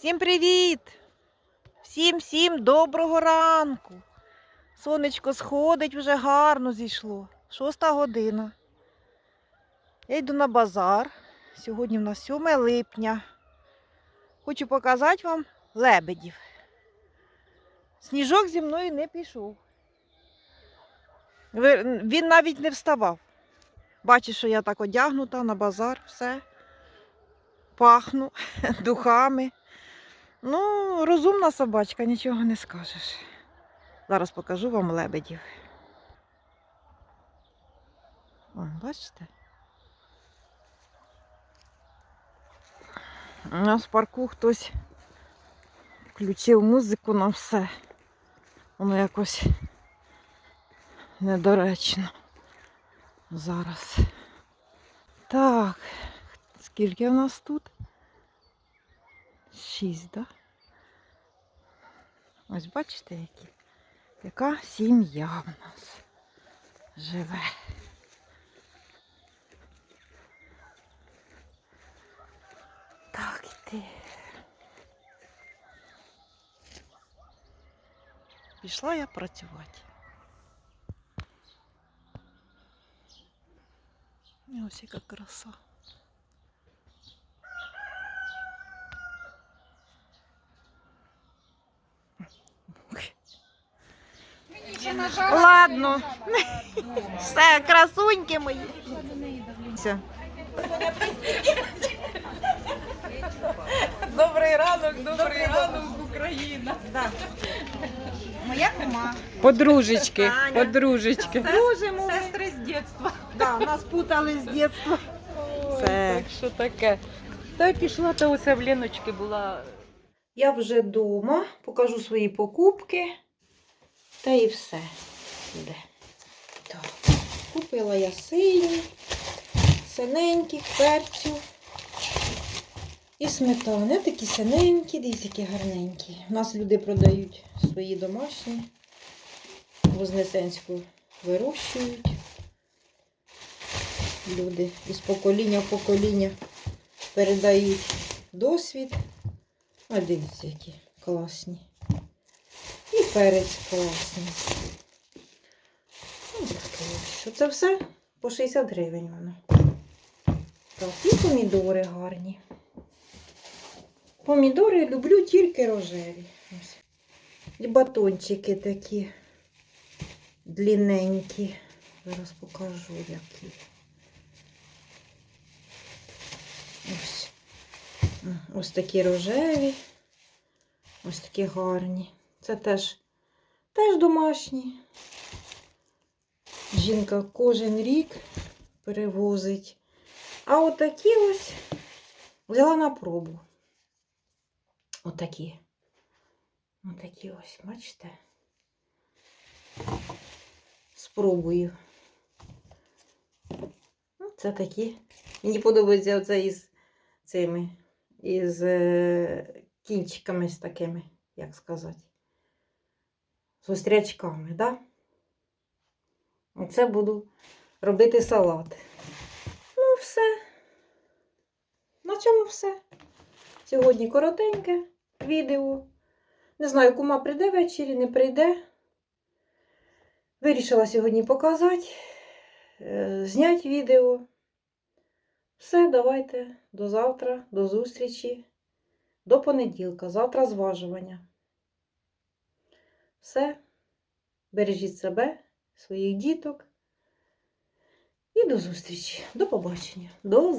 Всім привіт! Всім всім доброго ранку. Сонечко сходить вже гарно зійшло. Шоста година. Я йду на базар. Сьогодні в нас 7 липня. Хочу показати вам лебедів. Сніжок зі мною не пішов. Він навіть не вставав. Бачиш, що я так одягнута на базар, все. Пахну духами. Ну, розумна собачка, нічого не скажеш. Зараз покажу вам лебедів. О, бачите? У нас в парку хтось включив музику на все. Воно якось недоречно зараз. Так, скільки в нас тут? Шість. Да? Ось бачите, які, яка сім'я в нас живе. Так, іди. Пішла я працювати. І ось яка краса. Ладно. Все, красуньки мої. Все. Добрий ранок, добрий ранок, Україна. Да. Моя кума. Подружечки, подружечки. Дружимо. Сестри з дитинства. Да, нас путали з дитинства. Все. Так що таке? Та й пішла, то оце в Леночки була. Я вже вдома, покажу свої покупки. Та і все. Буде. Купила я сині, синенькі, перцю і сметани. Такі синенькі, дивіться, які гарненькі. У нас люди продають свої домашні. Вознесенську вирощують. Люди із покоління в покоління передають досвід. А дивіться, які класні. Перець класний. Що це все? По 60 гривень воно. Так, і помідори гарні. Помідори люблю тільки рожеві. Ось. І батончики такі длинненькі. Зараз покажу, які. Ось. Ось такі рожеві. Ось такі гарні. Це теж, теж домашні. Жінка кожен рік перевозить. А отакі ось взяла на пробу. Отакі. Отакі ось, бачите? Спробую. Ну, Це такі. Мені подобається оце із цими, із е, кінчиками з такими, як сказати, з острячками, да? Оце буду робити салат. Ну, все. На цьому все. Сьогодні коротеньке відео. Не знаю, кума прийде ввечері, не прийде. Вирішила сьогодні показати, е, зняти відео. Все, давайте до завтра, до зустрічі, до понеділка. Завтра зважування. Все. Бережіть себе, своїх діток. І до зустрічі. До побачення. До.